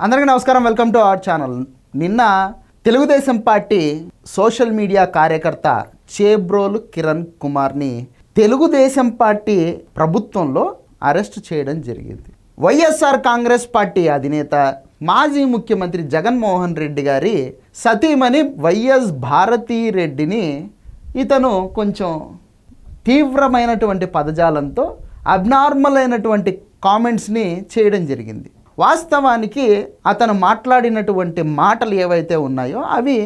అందరికీ నమస్కారం. Welcome to our channel నిన్న తెలుగుదేశం పార్టీ సోషల్ మీడియా కార్యకర్త చేబ్రోలు కిరణ్ కుమార్ని తెలుగుదేశం పార్టీ ప్రభుత్వంలో అరెస్ట్ చేయడం జరిగింది. వైఎస్ఆర్ కాంగ్రెస్ పార్టీ అధినేత మాజీ ముఖ్యమంత్రి జగన్మోహన్ రెడ్డి గారి సతీమణి వైఎస్ భారతీ రెడ్డిని ఇతను కొంచెం తీవ్రమైనటువంటి పదజాలంతో అబ్నార్మల్ అయినటువంటి కామెంట్స్ని చేయడం జరిగింది. వాస్తవానికి అతను మాట్లాడినటువంటి మాటలు ఏవైతే ఉన్నాయో అవి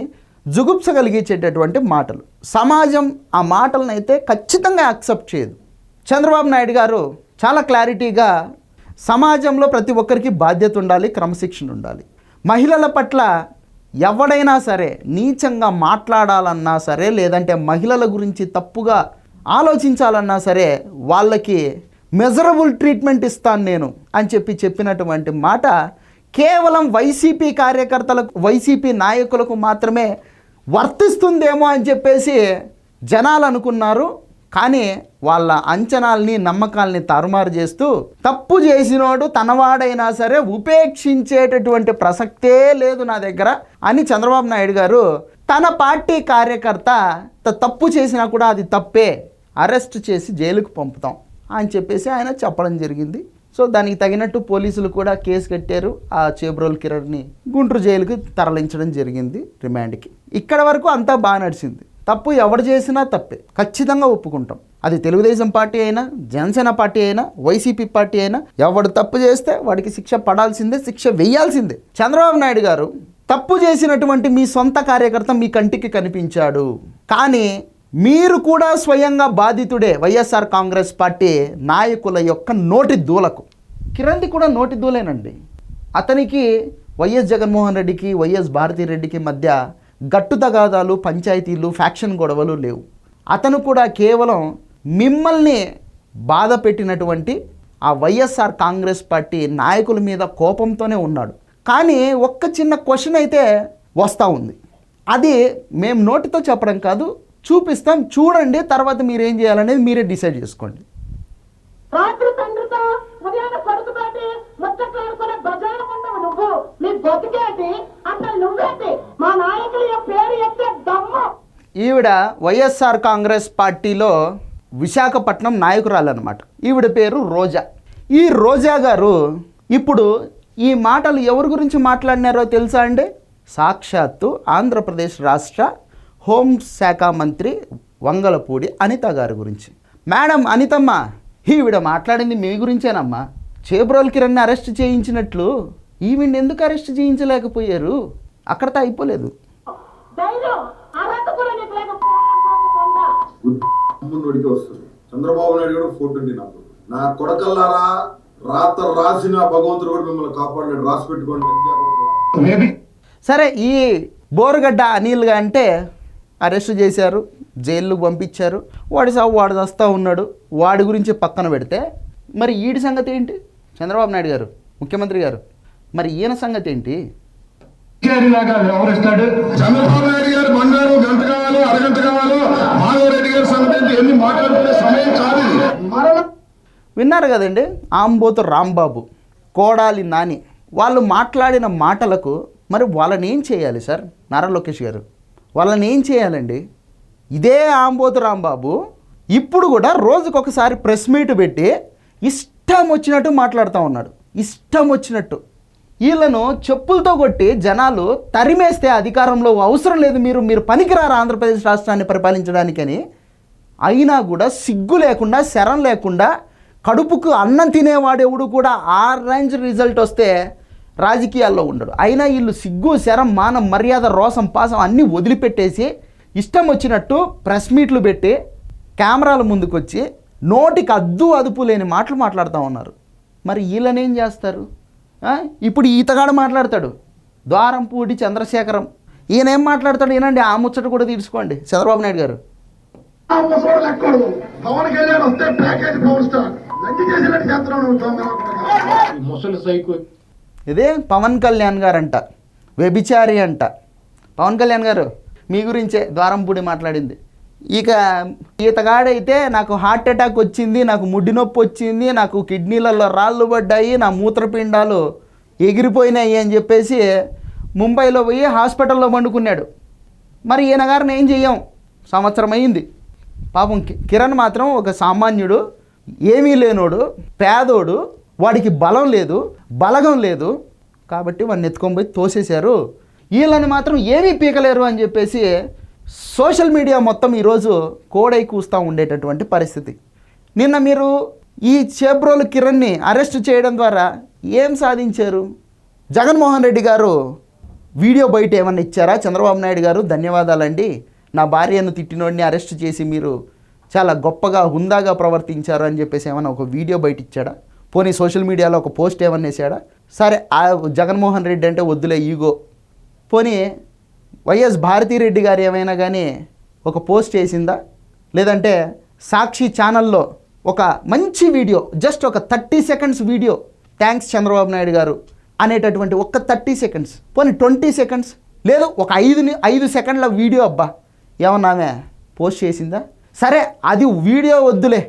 జుగుప్స కలిగించేటటువంటి మాటలు. సమాజం ఆ మాటలను అయితే ఖచ్చితంగా యాక్సెప్ట్ చేయదు. చంద్రబాబు నాయుడు గారు చాలా క్లారిటీగా సమాజంలో ప్రతి ఒక్కరికి బాధ్యత ఉండాలి క్రమశిక్షణ ఉండాలి. మహిళల పట్ల ఎవడైనా సరే నీచంగా మాట్లాడాలన్నా సరే లేదంటే మహిళల గురించి తప్పుగా ఆలోచించాలన్నా సరే వాళ్ళకి మెజరబుల్ ట్రీట్మెంట్ ఇస్తాను నేను అని చెప్పి చెప్పినటువంటి మాట కేవలం వైసీపీ కార్యకర్తలకు వైసీపీ నాయకులకు మాత్రమే వర్తిస్తుందేమో అని చెప్పేసి జనాలు అనుకున్నారు. కానీ వాళ్ళ అంచనాల్ని నమ్మకాల్ని తారుమారు చేస్తూ తప్పు చేసినోడు తనవాడైనా సరే ఉపేక్షించేటటువంటి ప్రసక్తే లేదు నా దగ్గర అని చంద్రబాబు నాయుడు గారు తన పార్టీ కార్యకర్త త- తప్పు చేసినా కూడా అది తప్పే. అరెస్ట్ చేసి జైలుకు పంపుతాం. అని చెప్పేసి ఆయన చెప్పడం జరిగింది. సో దానికి తగినట్టు పోలీసులు కూడా కేసు కట్టారు. ఆ చేబ్రోల్ కిరణ్ని గుంటూరు జైలుకు తరలించడం జరిగింది రిమాండ్కి. ఇక్కడ వరకు అంతా బాగా నడిచింది. తప్పు ఎవడు చేసినా తప్పే. ఖచ్చితంగా ఒప్పుకుంటాం. అది తెలుగుదేశం పార్టీ అయినా జనసేన పార్టీ అయినా వైసీపీ పార్టీ అయినా ఎవడు తప్పు చేస్తే వాడికి శిక్ష పడాల్సిందే శిక్ష వేయాల్సిందే. చంద్రబాబు నాయుడు గారు తప్పు చేసినటువంటి మీ సొంత కార్యకర్త మీ కంటికి కనిపించాడు. కానీ మీరు కూడా స్వయంగా బాధితుడే వైఎస్ఆర్ కాంగ్రెస్ పార్టీ నాయకుల యొక్క నోటి దూలకు. కిరణ్ది కూడా నోటి దూలేనండి. అతనికి వైఎస్ జగన్మోహన్ రెడ్డికి వైఎస్ భారతిరెడ్డికి మధ్య గట్టు తగాదాలు పంచాయతీలు ఫ్యాక్షన్ గొడవలు లేవు. అతను కూడా కేవలం మిమ్మల్ని బాధ పెట్టినటువంటి ఆ వైఎస్ఆర్ కాంగ్రెస్ పార్టీ నాయకుల మీద కోపంతోనే ఉన్నాడు. కానీ ఒక్క చిన్న క్వశ్చన్ అయితే వస్తూ ఉంది. అది మేము నోటితో చెప్పడం కాదు చూపిస్తాం చూడండి తర్వాత మీరు ఏం చేయాలనేది మీరే డిసైడ్ చేసుకోండి. రాత్రి తండ్రితో ఉదయాన కొడుకుతోటి ముచ్చట్లాడుకునే బజారు ఉండవు నువ్వు? నీ బతికేటి? అసలు నువ్వేంటి? మా నాయకుల యొక్క పేరు ఎత్తే దమ్ము. ఈవిడ వైఎస్ఆర్ కాంగ్రెస్ పార్టీలో విశాఖపట్నం నాయకురాలన్నమాట. ఈవిడ పేరు రోజా. ఈ రోజా గారు ఇప్పుడు ఈ మాటలు ఎవరి గురించి మాట్లాడినారో తెలుసా అండి? సాక్షాత్తు ఆంధ్రప్రదేశ్ రాష్ట్ర హోంశాఖ మంత్రి వంగలపూడి అనిత గారి గురించి. మేడం అనితమ్మ ఈవిడ మాట్లాడింది మీ గురించేనమ్మా. చేబ్రోల్ కిరణ్ని అరెస్ట్ చేయించినట్లు ఈవిడ్ని ఎందుకు అరెస్ట్ చేయించలేకపోయారు? అక్కడతో అయిపోలేదు. చంద్రబాబు నాయుడు కూడా నాకు. నా కొడకల్లారా రాత రాసిన భగవంతుడు కూడా మిమ్మల్ని కాపాడలేడు. రాసి పెట్టుకోండి. సరే ఈ బోరుగడ్డ అనిల్గా అంటే అరెస్ట్ చేశారు జైలు పంపించారు. వాడి సాగు వాడు వస్తూ ఉన్నాడు. వాడి గురించి పక్కన పెడితే మరి ఈడి సంగతి ఏంటి? చంద్రబాబు నాయుడు గారు ముఖ్యమంత్రి గారు మరి ఈయన సంగతి ఏంటి? వ్యవహరిస్తాడు. చంద్రబాబు నాయుడు గారు బంగారు గంట కావాలో అరగంట కావాలో మాధవరెడ్డి గారి సంగతి ఎన్ని మాట్లాడుకునే సమయం కాదు విన్నారు కదండి ఆంబోతు రాంబాబు కోడాలి నాని. వాళ్ళు మాట్లాడిన మాటలకు మరి వాళ్ళని ఏం చేయాలి సార్? నారా లోకేష్ గారు? వాళ్ళని ఏం చేయాలండి? ఇదే ఆంబోతు రాంబాబు ఇప్పుడు కూడా రోజుకొకసారి ప్రెస్ మీట్ పెట్టి ఇష్టం వచ్చినట్టు మాట్లాడుతూ ఉన్నాడు. ఇష్టం వచ్చినట్టు. వీళ్ళను చెప్పులతో కొట్టి జనాలు తరిమేస్తే అధికారంలో అవసరం లేదు మీరు మీరు పనికిరారు ఆంధ్రప్రదేశ్ రాష్ట్రాన్ని పరిపాలించడానికని? అయినా కూడా సిగ్గు లేకుండా శరం లేకుండా కడుపుకు అన్నం తినేవాడెవడు కూడా? ఆ రేంజ్ రిజల్ట్ వస్తే రాజకీయాల్లో ఉండడు. అయినా వీళ్ళు సిగ్గు శరం మానం మర్యాద రోసం పాసం అన్నీ వదిలిపెట్టేసి ఇష్టం వచ్చినట్టు ప్రెస్ మీట్లు పెట్టి కెమెరాల ముందుకొచ్చి నోటికి అద్దు అదుపు లేని మాటలు మాట్లాడుతూ ఉన్నారు. మరి వీళ్ళనేం చేస్తారు? ఆ? ఇప్పుడు ఈతగాడు మాట్లాడతాడు. ద్వారంపూడి చంద్రశేఖరం. ఈయన ఏం మాట్లాడతాడు ఈయనండి ఆ ముచ్చట కూడా తీర్చుకోండి. చంద్రబాబు నాయుడు గారు. ముసలి సైకో ఇదే పవన్ కళ్యాణ్ గారు అంట వ్యభిచారి అంట. పవన్ కళ్యాణ్ గారు మీ గురించే ద్వారంపూడి మాట్లాడింది. ఇక ఈతగాడైతే నాకు హార్ట్ అటాక్ వచ్చింది నాకు ముడ్డి నొప్పి వచ్చింది నాకు కిడ్నీలలో రాళ్ళు పడ్డాయి నా మూత్రపిండాలు ఎగిరిపోయినాయి అని చెప్పేసి ముంబైలో పోయి హాస్పిటల్లో పండుకున్నాడు. మరి ఈయన గారిని ఏం చెయ్యం? సంవత్సరం అయింది. పాపం కి- కిరణ్ మాత్రం ఒక సామాన్యుడు ఏమీ లేనోడు పేదోడు వాడికి బలం లేదు బలగం లేదు. కాబట్టి వాడిని ఎత్తుకొని పోయి తోసేశారు. వీళ్ళని మాత్రం ఏమీ పీకలేరు అని చెప్పేసి సోషల్ మీడియా మొత్తం ఈరోజు కోడై కూస్తూ ఉండేటటువంటి పరిస్థితి. నిన్న మీరు ఈ చేబ్రోలు కిరణ్ని అరెస్ట్ చేయడం ద్వారా ఏం సాధించారు? జగన్మోహన్ రెడ్డి గారు వీడియో బయట ఏమన్నా ఇచ్చారా? చంద్రబాబు నాయుడు గారు ధన్యవాదాలండి. నా భార్యను తిట్టినోడిని అరెస్ట్ చేసి మీరు చాలా గొప్పగా హుందాగా ప్రవర్తించారు అని చెప్పేసి ఏమైనా ఒక వీడియో బయట ఇచ్చాడా? పోనీ సోషల్ మీడియాలో ఒక పోస్ట్ ఏమన్నా వేసాడా? సరే ఆ జగన్మోహన్ రెడ్డి అంటే వద్దులే ఈగో. పోనీ వైఎస్ భారతీరెడ్డి గారు ఏమైనా కానీ ఒక పోస్ట్ చేసిందా లేదంటే సాక్షి ఛానల్లో ఒక మంచి వీడియో జస్ట్ ఒక thirty seconds video thanks Chandrababu Naidu garu అనేటటువంటి ఒక్క థర్టీ సెకండ్స్ పోనీ ట్వంటీ సెకండ్స్ లేదు ఒక ఐదు ఐదు సెకండ్ల వీడియో అబ్బా. ఏమన్నామే పోస్ట్ చేసిందా? సరే అది వీడియో వద్దులే.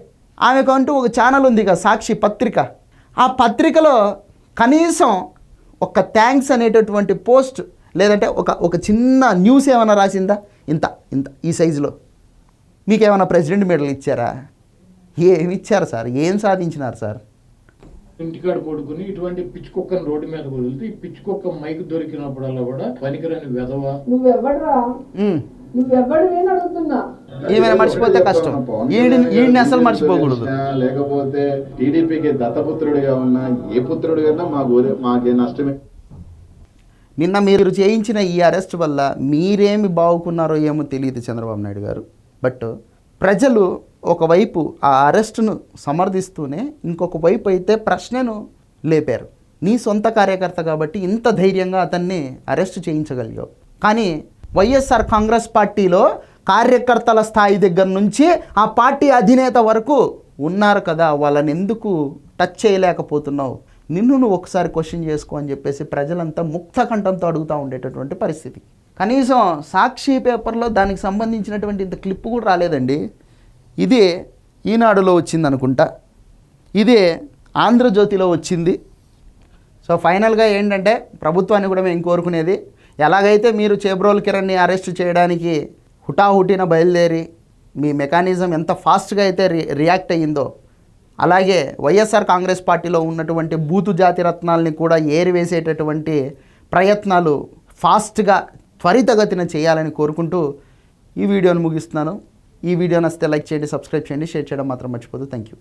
ఆమెకంటూ ఒక ఛానల్ ఉంది కదా సాక్షి పత్రిక. ఆ పత్రికలో కనీసం ఒక థ్యాంక్స్ అనేటటువంటి పోస్ట్ లేదంటే ఒక ఒక చిన్న న్యూస్ ఏమైనా రాసిందా? ఇంత ఇంత ఈ సైజులో మీకేమైనా ప్రెసిడెంట్ మెడల్ ఇచ్చారా? ఏమి ఇచ్చారు సార్? ఏం సాధించినారు సార్? ఇంటికాడ పడుకుని ఇటువంటి పిచ్చి కుక్కని రోడ్డు మీద వదిలితే ఈ పిచ్చి కుక్క మైక్ దొరికినప్పుడల్లా కూడా పనికిరాని వెధవ. నువ్వెవడరా? అడుగుతున్నా. ఈమెను మర్చిపోతే కష్టం. ఈడిని అసలు మర్చిపోకూడదు. లేకపోతే టీడీపీకి దత్తపుత్రుడిగా ఉన్న ఏ పుత్రుడు కన్నా మా ఊరే మాకే నష్టమే. నిన్న మీరు చేయించిన ఈ అరెస్ట్ వల్ల మీరేమి బాగుకున్నారో ఏమో తెలియదు చంద్రబాబు నాయుడు గారు. బట్ ప్రజలు ఒకవైపు ఆ అరెస్టును సమర్థిస్తూనే ఇంకొక వైపు అయితే ప్రశ్నను లేపారు. నీ సొంత కార్యకర్త కాబట్టి ఇంత ధైర్యంగా అతన్ని అరెస్ట్ చేయించగలిగావు. కానీ వైఎస్ఆర్ కాంగ్రెస్ పార్టీలో కార్యకర్తల స్థాయి దగ్గర నుంచి ఆ పార్టీ అధినేత వరకు ఉన్నారు కదా వాళ్ళని ఎందుకు టచ్ చేయలేకపోతున్నావు? నిన్ను నువ్వు ఒకసారి క్వశ్చన్ చేసుకో అని చెప్పేసి ప్రజలంతా ముక్త కంఠంతో అడుగుతూ ఉండేటటువంటి పరిస్థితి. కనీసం సాక్షి పేపర్లో దానికి సంబంధించినటువంటి ఇంత క్లిప్ కూడా రాలేదండి. ఇది ఈనాడులో వచ్చింది అనుకుంటా. ఇది ఆంధ్రజ్యోతిలో వచ్చింది. సో ఫైనల్గా ఏంటంటే ప్రభుత్వాన్ని కూడా మేము కోరుకునేది ఎలాగైతే మీరు చేబ్రోల్ కిరణ్ని అరెస్ట్ చేయడానికి హుటాహుటిన బయలుదేరి మీ మెకానిజం ఎంత ఫాస్ట్గా అయితే రి రియాక్ట్ అయ్యిందో అలాగే వైఎస్ఆర్ కాంగ్రెస్ పార్టీలో ఉన్నటువంటి బూతు జాతి రత్నాల్ని కూడా ఏరివేసేటటువంటి ప్రయత్నాలు ఫాస్ట్గా త్వరితగతిన చేయాలని కోరుకుంటూ ఈ వీడియోను ముగిస్తున్నాను. ఈ వీడియో నచ్చితే లైక్ చేయండి సబ్స్క్రైబ్ చేయండి షేర్ చేయడం మాత్రం మర్చిపోదు థ్యాంక్ యూ